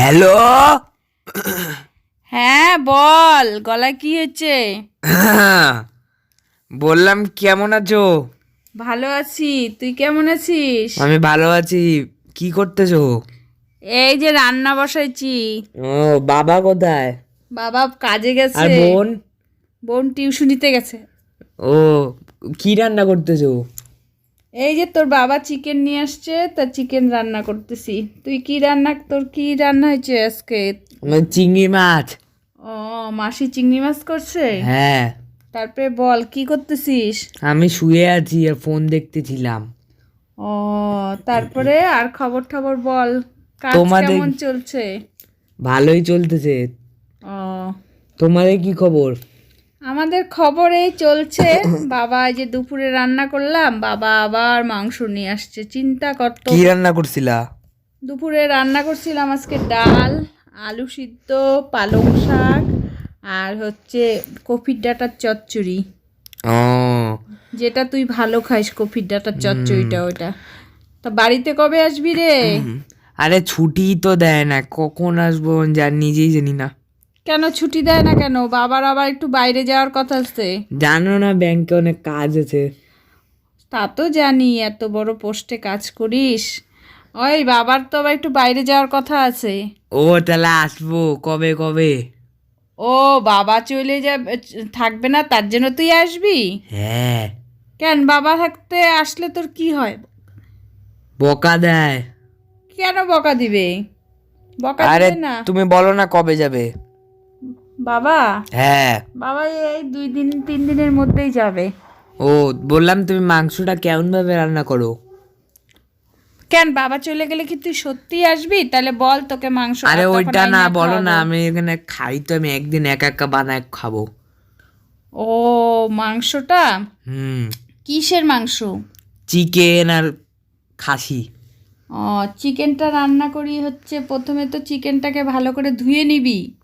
Hello? হ্যাঁ বল গলা কি হচ্ছে? বললাম কেমন আছো? ভালো আছি তুই কেমন আছিস? আমি ভালো আছি কি করতেছো? এই যে রান্না বসাইছি। ও বাবা কোথায়? বাবা কাজে গেছে। আর বোন? বোন টিউশনিতে গেছে। ও কি রান্না করতেছো? এই যে তোর বাবা চিকেন নিয়ে আসছে তা চিকেন রান্না করতেছি। তুই কি রান্না তোর কি রান্না হয়েছে আজকে? চিংড়ি মাছ। ও মাসি চিংড়ি মাছ করছে? হ্যাঁ। তারপরে বল কি করতেছিস? আমি শুয়ে আছি আর ফোন দেখতেছিলাম। ও তারপরে আর খবর টবর বল কাজ তোমাদের- কেমন চলছে? ভালোই চলতেছে। ও। তোমাদের কি খবর? আমাদের খবর এই চলছে। বাবা এই যে দুপুরে রান্না করলাম বাবা আবার মাংস নিয়ে আসছে। চিন্তা করতো কি রান্না করছিলা? দুপুরে রান্না করছিলাম আজকে ডাল আলু সিদ্ধ পালং শাক আর হচ্ছে কফির ডাটার চচ্চড়ি। ও। যেটা তুই ভালো খাইস কফির ডাটার চচ্চড়িটা ওইটা। তা বাড়িতে কবে আসবি রে? আরে ছুটি তো দেয় না কখন আসব যা নিজেই জানি না। কেন ছুটি দেয় না কেন? বাবার আবার একটু বাইরে যাওয়ার কথা আছে। জানো না ব্যাংকে অনেক কাজ আছে। তা তো জানি এত বড় পোস্টে কাজ করিস। ওই বাবার তো আবার একটু বাইরে যাওয়ার কথা আছে। ও তাহলে আসব কবে কবে? ও বাবা চলে যাবে থাকবে না তার জন্য তুই আসবি? হ্যাঁ। কেন বাবা থাকতে আসলে তোর কি হয়? বকা দেয়। কেন বকা দিবে? বকা আরে দিবে না। তুমি বলো না কবে যাবে। বাবা? হ্যাঁ। বাবা এই দুই দিন তিন দিনের মধ্যেই যাবে। ও বললাম তুমি মাংসটা কেমন ভাবে রান্না করো? কেন বাবা চলে গেলে কি তুই সত্যি আসবি? তাহলে বল তোকে মাংস আরে ওইটা না বলো না আমি এখানে খাই তো আমি একদিন একা একা বানায় খাব। ও মাংসটা? হুম। কিসের মাংস? চিকেন আর খাসি। ও চিকেনটা রান্না করি হচ্ছে প্রথমে তো চিকেনটাকে ভালো করে ধুয়ে নিবি।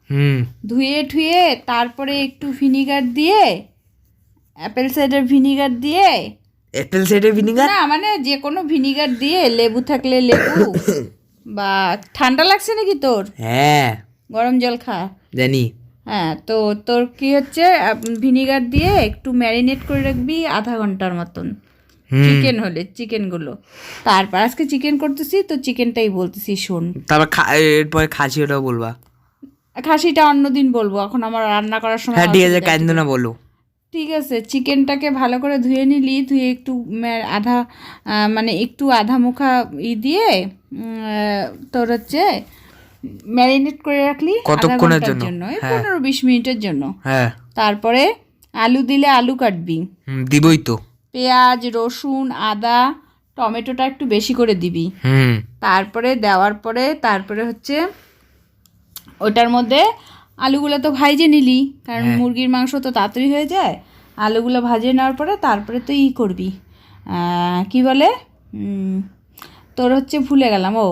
ধুয়ে ঠুয়ে তারপরে একটু ভিনিগার দিয়ে অ্যাপেল সাইডার ভিনিগার দিয়ে অ্যাপেল সাইডার ভিনিগার না মানে যে কোনো ভিনিগার দিয়ে লেবু থাকলে লেবু বা ঠান্ডা লাগছে নাকি তোর? হ্যাঁ। গরম জল খা। জানি। হ্যাঁ তো তোর কি হচ্ছে ভিনিগার দিয়ে একটু ম্যারিনেট করে রাখবি আধা ঘণ্টার মতন। চিকেন হলে চিকেনগুলো তারপর আজকে চিকেন করতেছি তো চিকেনটাই বলতেছি শোন। তারপর এরপরে খাসি ওটাও বলবা। খাসিটা অন্যদিন বলব এখন আমার রান্না করার সময় হ্যাঁ ঠিক আছে। কান্দো না বলো। ঠিক আছে চিকেনটাকে ভালো করে ধুয়ে নিলি ধুয়ে একটু আধা মানে একটু আধা মুখা ই দিয়ে তোর হচ্ছে ম্যারিনেট করে রাখলি কতক্ষণের জন্য? হ্যাঁ। পনেরো বিশ মিনিটের জন্য। হ্যাঁ। তারপরে আলু দিলে আলু কাটবি। হুম দিবই তো। পেঁয়াজ রসুন আদা টমেটোটা একটু বেশি করে দিবি। হুম। তারপরে দেওয়ার পরে তারপরে হচ্ছে ওটার মধ্যে আলুগুলো তো ভাইজে নিলি কারণ হ্যাঁ। মুরগির মাংস তো তাড়াতাড়ি হয়ে যায়। আলুগুলো ভাজে নেওয়ার পরে তারপরে তুই ই করবি। কি বলে? তোর হচ্ছে ভুলে গেলাম ও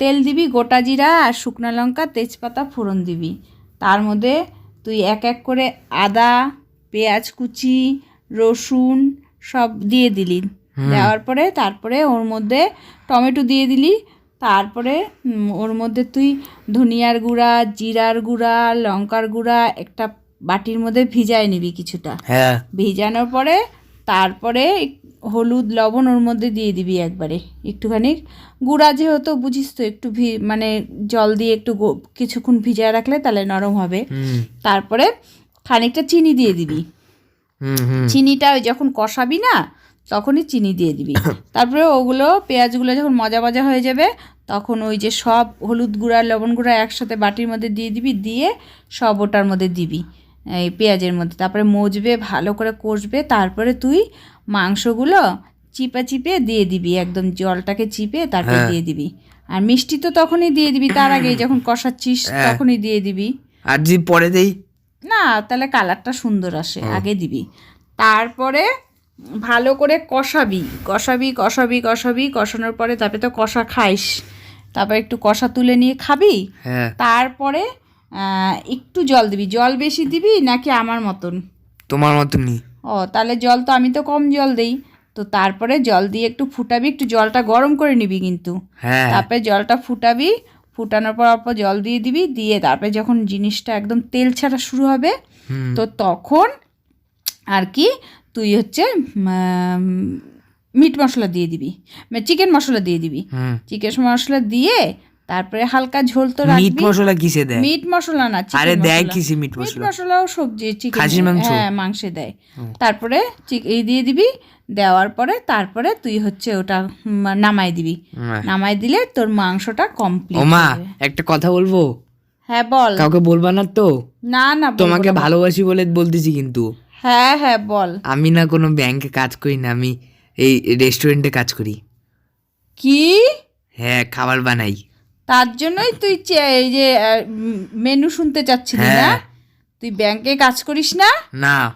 তেল দিবি গোটা জিরা আর শুকনো লঙ্কা তেজপাতা ফোড়ন দিবি। তার মধ্যে তুই এক এক করে আদা পেঁয়াজ কুচি রসুন সব দিয়ে দিলি। দেওয়ার পরে তারপরে ওর মধ্যে টমেটো দিয়ে দিলি তারপরে ওর মধ্যে তুই ধনিয়ার গুঁড়া জিরার গুঁড়া লঙ্কার গুঁড়া একটা বাটির মধ্যে ভিজায় নিবি কিছুটা। হ্যাঁ। ভিজানোর পরে তারপরে হলুদ লবণ ওর মধ্যে দিয়ে দিবি একবারে। একটুখানি গুঁড়া যেহেতু বুঝিস তো একটু ভি মানে জল দিয়ে একটু কিছুক্ষণ ভিজায় রাখলে তাহলে নরম হবে। তারপরে খানিকটা চিনি দিয়ে দিবি। চিনিটা ওই যখন কষাবি না তখনই চিনি দিয়ে দিবি। তারপরে ওগুলো পেঁয়াজগুলো যখন মজা মজা হয়ে যাবে তখন ওই যে সব হলুদ গুঁড়া লবণ গুঁড়া একসাথে বাটির মধ্যে দিয়ে দিবি দিয়ে সব ওটার মধ্যে দিবি এই পেঁয়াজের মধ্যে। তারপরে মজবে ভালো করে কষবে তারপরে তুই মাংসগুলো চিপে চিপে দিয়ে দিবি একদম জলটাকে চিপে তারপরে হ্যাঁ। দিয়ে দিবি। আর মিষ্টি তো তখনই দিয়ে দিবি তার আগে যখন কষাচ্ছিস হ্যাঁ। তখনই দিয়ে দিবি। আর যদি পরে দেই? না তাহলে কালারটা সুন্দর আসে আগে দিবি। তারপরে ভালো করে কষাবি কষাবি কষাবি কষাবি কষানোর পরে তারপরে তো কষা খাইস। তারপর একটু কষা তুলে নিয়ে খাবি। হ্যাঁ। তারপরে একটু জল দিবি। জল বেশি দিবি নাকি আমার মতন? তোমার মতনই। ও তাহলে জল তো আমি তো কম জল দেই। তো তারপরে জল দিয়ে একটু ফুটাবি একটু জলটা গরম করে নিবি কিন্তু। হ্যাঁ। তারপরে জলটা ফুটাবি ফুটানোর পর অল্প জল দিয়ে দিবি দিয়ে তারপরে যখন জিনিসটা একদম তেল ছাড়া শুরু হবে তো তখন আর কি তুই হচ্ছে মিট মশলা দিয়ে দিবি। চিকেন মশলা দিয়ে দিবি। চিকেন মশলা দিয়ে তারপরে হালকা ঝোল তো মিট মশলা কিসে দেয়? মিট মশলা না আরে দেয় মশলা। কিসে মিট মিট মশলাও সবজি চিকেন খাসির মাংস? হ্যাঁ মাংসে দেয়। তারপরে এই দিয়ে দিবি দেওয়ার পরে তারপরে তুই হচ্ছে ওটা নামাই দিবি। নামাই দিলে তোর মাংসটা কমপ্লিট ওমা একটা কথা বলব? হ্যাঁ বল। কাউকে বলবা না তো? না না তোমাকে ভালোবাসি বলে বলতেছি কিন্তু। হ্যাঁ হ্যাঁ বল। আমি না কোনো ব্যাংকে কাজ করি না আমি এই রেস্টুরেন্টে কাজ করি। কি? হ্যাঁ খাবার বানাই। তার জন্যই তুই চে- এই যে মেনু শুনতে চাচ্ছিলি না? হ্যাঁ। তুই ব্যাংকে কাজ করিস না? না।